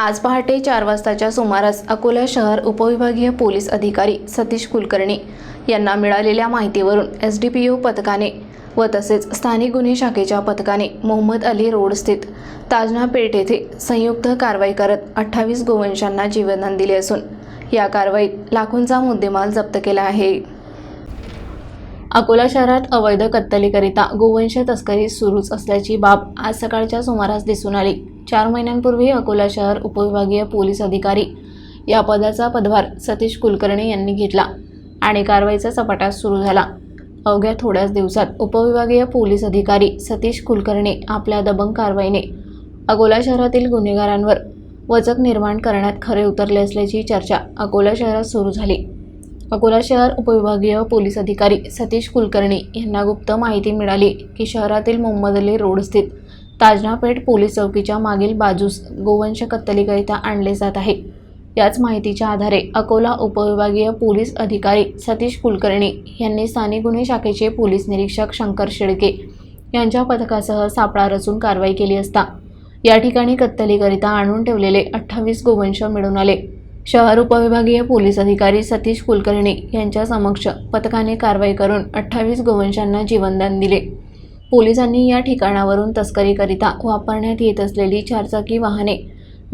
आज पहाटे चार वाजताच्या सुमारास अकोला शहर उपविभागीय पोलीस अधिकारी सतीश कुलकर्णी यांना मिळालेल्या माहितीवरून एस डी पी ओ पथकाने व तसेच स्थानिक गुन्हे शाखेच्या पथकाने मोहम्मद अली रोड स्थित ताजना पेठ येथे संयुक्त कारवाई करत अठ्ठावीस गोवंशांना जीवनदान दिले असून या कारवाईत लाखोंचा मुद्देमाल जप्त केला आहे. अकोला शहरात अवैध कत्तलीकरिता गोवंश तस्करी सुरूच असल्याची बाब आज सकाळच्या सुमारास दिसून आली. चार महिन्यांपूर्वी अकोला शहर उपविभागीय पोलीस अधिकारी या पदाचा पदभार सतीश कुलकर्णी यांनी घेतला आणि कारवाईचा सपाटा सुरू झाला. अवघ्या थोड्याच दिवसात उपविभागीय पोलीस अधिकारी सतीश कुलकर्णी आपल्या दबंग कारवाईने अकोला शहरातील गुन्हेगारांवर वचक निर्माण करण्यात खरे उतरले असल्याची चर्चा अकोला शहरात सुरू झाली. अकोला शहर उपविभागीय पोलीस अधिकारी सतीश कुलकर्णी यांना गुप्त माहिती मिळाली की शहरातील मोहम्मद अली रोड स्थित ताजनापेठ पोलीस चौकीच्या मागील बाजूस गोवंश कत्तलीकरिता आणले जात आहे. याच माहितीच्या आधारे अकोला उपविभागीय पोलीस अधिकारी सतीश कुलकर्णी यांनी स्थानिक गुन्हे शाखेचे पोलीस निरीक्षक शंकर शेळके यांच्या पथकासह सापळा रचून कारवाई केली असता या ठिकाणी कत्तलीकरिता आणून ठेवलेले अठ्ठावीस गोवंश मिळून आले. शहर उपविभागीय पोलीस अधिकारी सतीश कुलकर्णी यांच्या समक्ष पथकाने कारवाई करून अठ्ठावीस गोवंशांना जीवनदान दिले. पोलिसांनी या ठिकाणावरून तस्करीकरिता वापरण्यात येत असलेली चारचाकी वाहने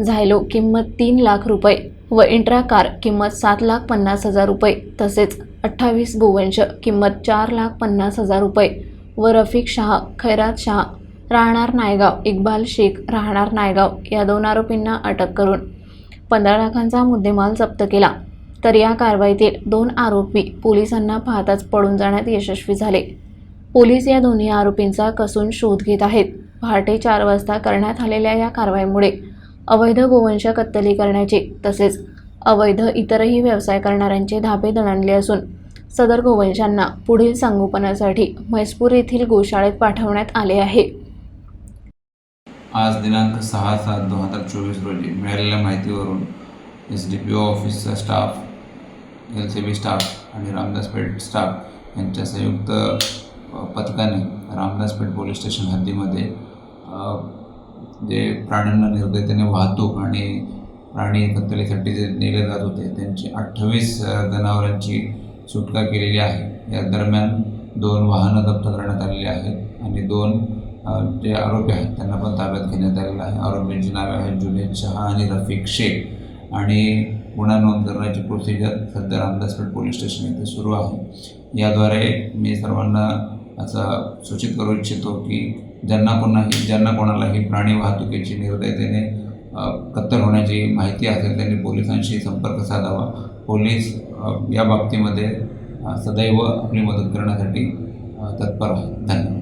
झायलो किंमत तीन लाख रुपये व इंट्रा कार किंमत सात लाख पन्नास हजार रुपये तसेच अठ्ठावीस गोवंश किंमत चार लाख पन्नास हजार रुपये व रफिक शाह खैरात शाह राहणार नायगाव इक्बाल शेख राहणार नायगाव या दोन आरोपींना अटक करून पंधरा लाखांचा मुद्देमाल जप्त केला. तर या कारवाईतील दोन आरोपी पोलिसांना पाहताच पळून जाण्यात यशस्वी झाले. पोलीस या दोन्ही आरोपींचा कसून शोध घेत आहेत. पहाटे चार वाजता करण्यात आलेल्या या कारवाईमुळे अवैध गोवंश कत्तली करण्याचे तसेच अवैध इतरही व्यवसाय करणाऱ्यांचे धाबे दणाणले असून सदर गोवंशांना पुढील संगोपनासाठी म्हैसपूर येथील गोशाळेत पाठवण्यात आले आहे. आज दिनांक सहा सात दोन हजार चोवीस रोजी मिळालेल्या माहितीवरून एस डी पी ओ ऑफिसचा staff L C B staff आणि रामदास पेठ स्टाफ यांच्या संयुक्त पथकाने रामदासपेठ पोलीस स्टेशन हद्दीमध्ये जे प्राण्यांना निर्दयतेने वाहतूक आणि प्राणी कत्तलीसाठी जे नेले जात होते त्यांची अठ्ठावीस जनावरांची सुटका केलेली आहे. या दरम्यान दोन वाहनं जप्त करण्यात आलेली आहेत आणि दोन जे आरोपी आहेत त्यांना पण ताब्यात घेण्यात आलेलं आहे. आरोपींची नावे आहेत जुनेद शहा आणि रफिक शेख आणि गुन्हा नोंद करण्याची प्रोसिजर सध्या रामदासपेठ पोलीस स्टेशन येथे सुरू आहे. याद्वारे मी सर्वांना असं सूचित करू इच्छितो की ज्यांना कोणाही ज्यांना कोणालाही प्राणी वाहतुकीची निर्दयतेने कत्तल होण्याची माहिती असेल त्यांनी पोलिसांशी संपर्क साधावा. पोलीस या बाबतीमध्ये सदैव आपली मदत करण्यासाठी तत्पर आहे धन्यवाद.